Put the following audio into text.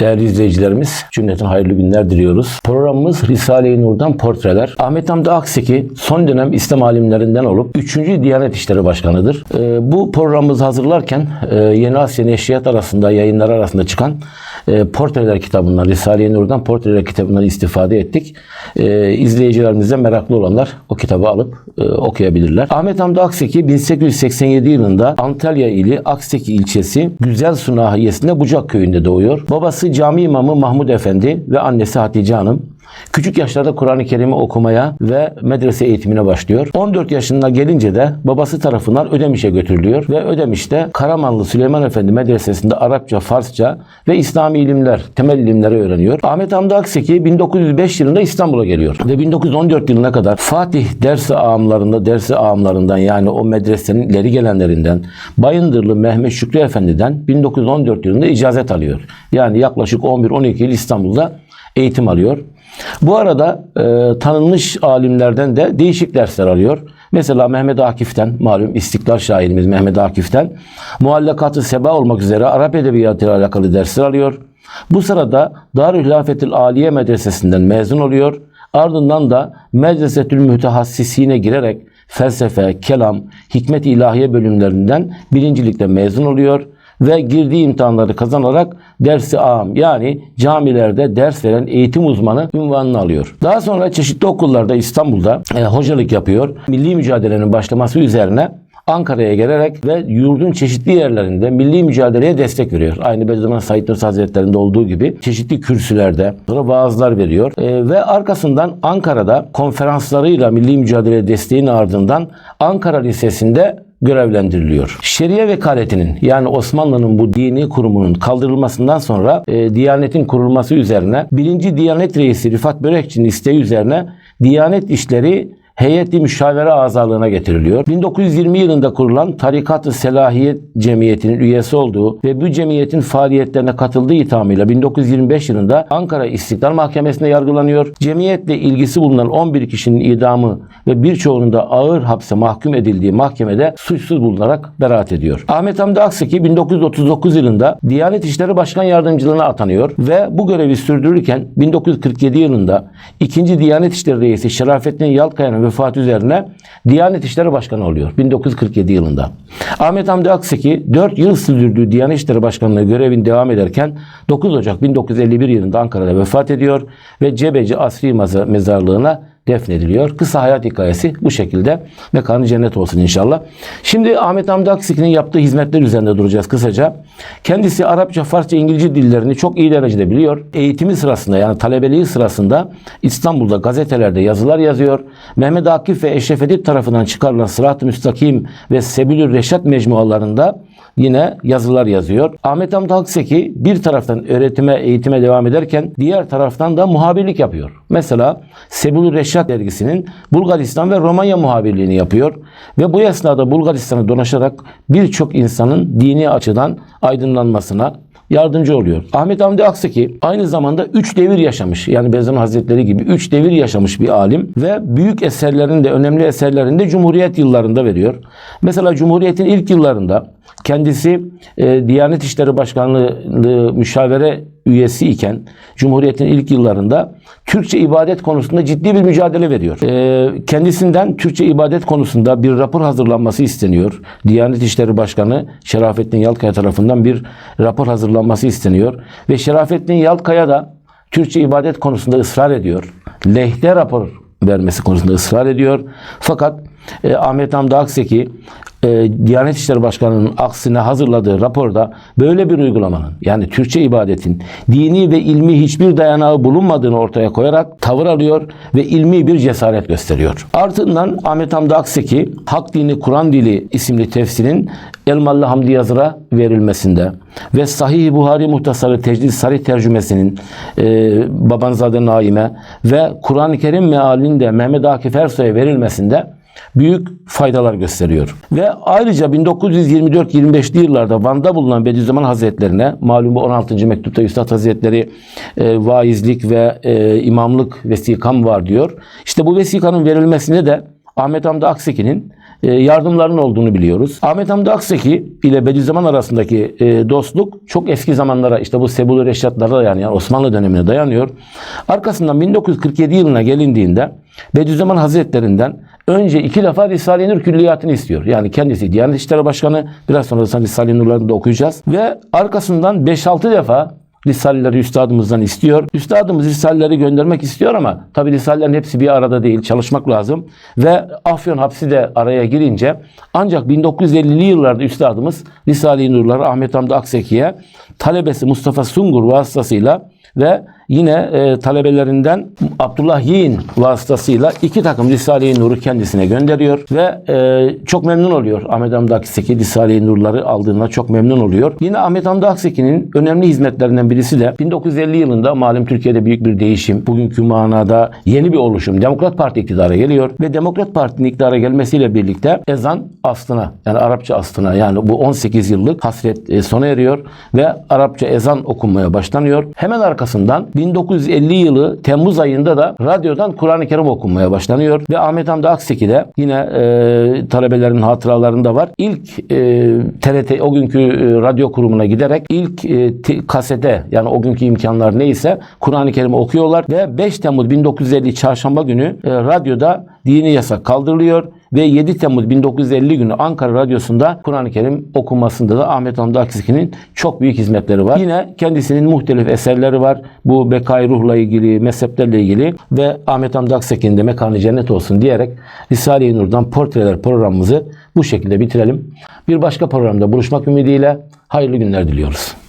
Değerli izleyicilerimiz, cümleten hayırlı günler diliyoruz. Programımız Risale-i Nur'dan portreler. Ahmet Hamdi Akseki son dönem İslam alimlerinden olup 3. Diyanet İşleri Başkanı'dır. Ee, bu programımızı hazırlarken e, Yeni Asya Neşriyat arasında, yayınlar arasında çıkan e, portreler kitabından, Risale-i Nur'dan portreler kitabından istifade ettik. E, izleyicilerimizden meraklı olanlar o kitabı alıp e, okuyabilirler. Ahmet Hamdi Akseki 1887 yılında Antalya ili Akseki ilçesi Güzel Su nahiyesinde Bucak köyünde doğuyor. Babası cami imamı Mahmud Efendi ve annesi Hatice Hanım. Küçük yaşlarda Kur'an-ı Kerim'i okumaya ve medrese eğitimine başlıyor. 14 yaşına gelince de babası tarafından Ödemiş'e götürülüyor ve Ödemiş'te Karamanlı Süleyman Efendi Medresesi'nde Arapça, Farsça ve İslami ilimler, temel ilimleri öğreniyor. Ahmet Hamdi Akseki 1905 yılında İstanbul'a geliyor ve 1914 yılına kadar Fatih dersi ağamlarında, dersi ağamlarından yani o medresenin ileri gelenlerinden Bayındırlı Mehmet Şükrü Efendi'den 1914 yılında icazet alıyor. Yani yaklaşık 11-12 yıl İstanbul'da eğitim alıyor. Bu arada e, tanınmış alimlerden de değişik dersler alıyor. Mesela Mehmet Akif'ten, malum istiklal şairimiz Mehmet Akif'ten muallakatı seba olmak üzere Arap edebiyatı ile alakalı dersler alıyor. Bu sırada Darül Hilafetil Aliye Medresesi'nden mezun oluyor. Ardından da Medresetül Mütehassisine girerek felsefe, kelam, hikmet ilahiye bölümlerinden birincilikte mezun oluyor ve girdiği imtihanları kazanarak dersi am yani camilerde ders veren eğitim uzmanı ünvanını alıyor. Daha sonra çeşitli okullarda İstanbul'da e, hocalık yapıyor. Milli mücadelenin başlaması üzerine Ankara'ya gelerek ve yurdun çeşitli yerlerinde milli mücadeleye destek veriyor. Aynı Bediüzzaman Said Nursi Hazretleri'nde olduğu gibi çeşitli kürsülerde sonra vaazlar veriyor. E, ve arkasından Ankara'da konferanslarıyla milli mücadeleye desteğin ardından Ankara Lisesi'nde görevlendiriliyor. Şeriye vekaletinin yani Osmanlı'nın bu dini kurumunun kaldırılmasından sonra e, Diyanet'in kurulması üzerine birinci Diyanet Reisi Rifat Börekçi'nin isteği üzerine Diyanet işleri heyeti müşavere azalığına getiriliyor. 1920 yılında kurulan Tarikat-ı Selahiyet Cemiyeti'nin üyesi olduğu ve bu cemiyetin faaliyetlerine katıldığı ithamıyla 1925 yılında Ankara İstiklal Mahkemesi'nde yargılanıyor. Cemiyetle ilgisi bulunan 11 kişinin idamı ve birçoğunun da ağır hapse mahkum edildiği mahkemede suçsuz bulunarak beraat ediyor. Ahmet Hamdi Akseki 1939 yılında Diyanet İşleri Başkan Yardımcılığına atanıyor ve bu görevi sürdürürken 1947 yılında 2. Diyanet İşleri Reisi Şerafettin Yalkaya'nın vefatı üzerine Diyanet İşleri Başkanı oluyor 1947 yılında. Ahmet Hamdi Akseki 4 yıl sürdürdüğü Diyanet İşleri Başkanlığı görevini devam ederken 9 Ocak 1951 yılında Ankara'da vefat ediyor ve Cebeci Asri Mezarlığı'na defnediliyor. Kısa hayat hikayesi bu şekilde. Mekanı cennet olsun inşallah. Şimdi Ahmet Hamdi Aksik'in yaptığı hizmetler üzerinde duracağız kısaca. Kendisi Arapça, Farsça, İngilizce dillerini çok iyi derecede biliyor. Eğitimi sırasında yani talebeliği sırasında İstanbul'da gazetelerde yazılar yazıyor. Mehmet Akif ve Eşref Edip tarafından çıkarılan Sırat-ı Müstakim ve Sebilü Reşat mecmualarında yine yazılar yazıyor. Ahmet Hamdi Akseki bir taraftan öğretime, eğitime devam ederken diğer taraftan da muhabirlik yapıyor. Mesela Sebilü Reşat dergisinin Bulgaristan ve Romanya muhabirliğini yapıyor ve bu esnada Bulgaristan'a dolaşarak birçok insanın dini açıdan aydınlanmasına yardımcı oluyor. Ahmet Hamdi Akseki aynı zamanda üç devir yaşamış. Yani Bediüzzaman Hazretleri gibi üç devir yaşamış bir alim ve büyük eserlerinde, önemli eserlerinde Cumhuriyet yıllarında veriyor. Mesela Cumhuriyet'in ilk yıllarında kendisi e, Diyanet İşleri Başkanlığı müşavere üyesi iken Cumhuriyet'in ilk yıllarında Türkçe ibadet konusunda ciddi bir mücadele veriyor. E, kendisinden Türkçe ibadet konusunda bir rapor hazırlanması isteniyor. Diyanet İşleri Başkanı Şerafettin Yalkaya tarafından bir rapor hazırlanması isteniyor. Ve Şerafettin Yalkaya da Türkçe ibadet konusunda ısrar ediyor. Lehte rapor vermesi konusunda ısrar ediyor. Fakat e, Ahmet Hamdi Akseki e, Diyanet İşleri Başkanı'nın aksine hazırladığı raporda böyle bir uygulamanın yani Türkçe ibadetin dini ve ilmi hiçbir dayanağı bulunmadığını ortaya koyarak tavır alıyor ve ilmi bir cesaret gösteriyor. Ardından Ahmet Hamdi Akseki Hak Dini Kur'an Dili isimli tefsirin Elmalı Hamdi Yazır'a verilmesinde ve Sahih Buhari Muhtasarı Tecdid Sarih tercümesinin e, Babanzade Naime ve Kur'an-ı Kerim mealinin de Mehmet Akif Ersoy'a verilmesinde büyük faydalar gösteriyor. Ve ayrıca 1924-25'li yıllarda Van'da bulunan Bediüzzaman Hazretlerine malum bu 16. mektupta Üstad Hazretleri e, vaizlik ve e, imamlık vesikam var diyor. İşte bu vesikanın verilmesine de Ahmet Hamdi Akseki'nin yardımların olduğunu biliyoruz. Ahmet Hamdi Akseki ile Bediüzzaman arasındaki e, dostluk çok eski zamanlara işte bu Sebul Reşatlara dayanıyor. Yani Osmanlı dönemine dayanıyor. Arkasından 1947 yılına gelindiğinde Bediüzzaman Hazretlerinden önce iki defa Risale-i Nur külliyatını istiyor. Yani kendisi Diyanet İşleri Başkanı biraz sonrasında Risale-i Nur'larını da okuyacağız. Ve arkasından 5-6 defa Risaleleri üstadımızdan istiyor. Üstadımız Risaleleri göndermek istiyor ama tabi Risalelerin hepsi bir arada değil. Çalışmak lazım. Ve Afyon hapsi de araya girince ancak 1950'li yıllarda üstadımız Risale-i Nurları Ahmet Hamdi Akseki'ye talebesi Mustafa Sungur vasıtasıyla ve yine e, talebelerinden Abdullah Yiğin vasıtasıyla iki takım Risale-i Nur'u kendisine gönderiyor ve e, çok memnun oluyor. Ahmet Hamdi Akseki Risale-i Nur'ları aldığında çok memnun oluyor. Yine Ahmet Hamdi Akseki'nin önemli hizmetlerinden birisi de 1950 yılında malum Türkiye'de büyük bir değişim, bugünkü manada yeni bir oluşum. Demokrat Parti iktidara geliyor ve Demokrat Parti'nin iktidara gelmesiyle birlikte ezan aslına yani Arapça aslına yani bu 18 yıllık hasret e, sona eriyor ve Arapça ezan okunmaya başlanıyor. Hemen arkasından 1950 yılı Temmuz ayında da radyodan Kur'an-ı Kerim okunmaya başlanıyor. Ve Ahmet Hamdi Akseki de yine e, talebelerin hatıralarında var. İlk e, TRT o günkü e, radyo kurumuna giderek ilk e, t- kasete yani o günkü imkanlar neyse Kur'an-ı Kerim okuyorlar. Ve 5 Temmuz 1950 çarşamba günü e, radyoda dini yasak kaldırılıyor ve 7 Temmuz 1950 günü Ankara Radyosu'nda Kur'an-ı Kerim okunmasında da Ahmet Hamdi Akseki'nin çok büyük hizmetleri var. Yine kendisinin muhtelif eserleri var. Bu Bekai Ruh'la ilgili, mezheplerle ilgili ve Ahmet Hamdi Akseki'nin de mekanı cennet olsun diyerek Risale-i Nur'dan portreler programımızı bu şekilde bitirelim. Bir başka programda buluşmak ümidiyle hayırlı günler diliyoruz.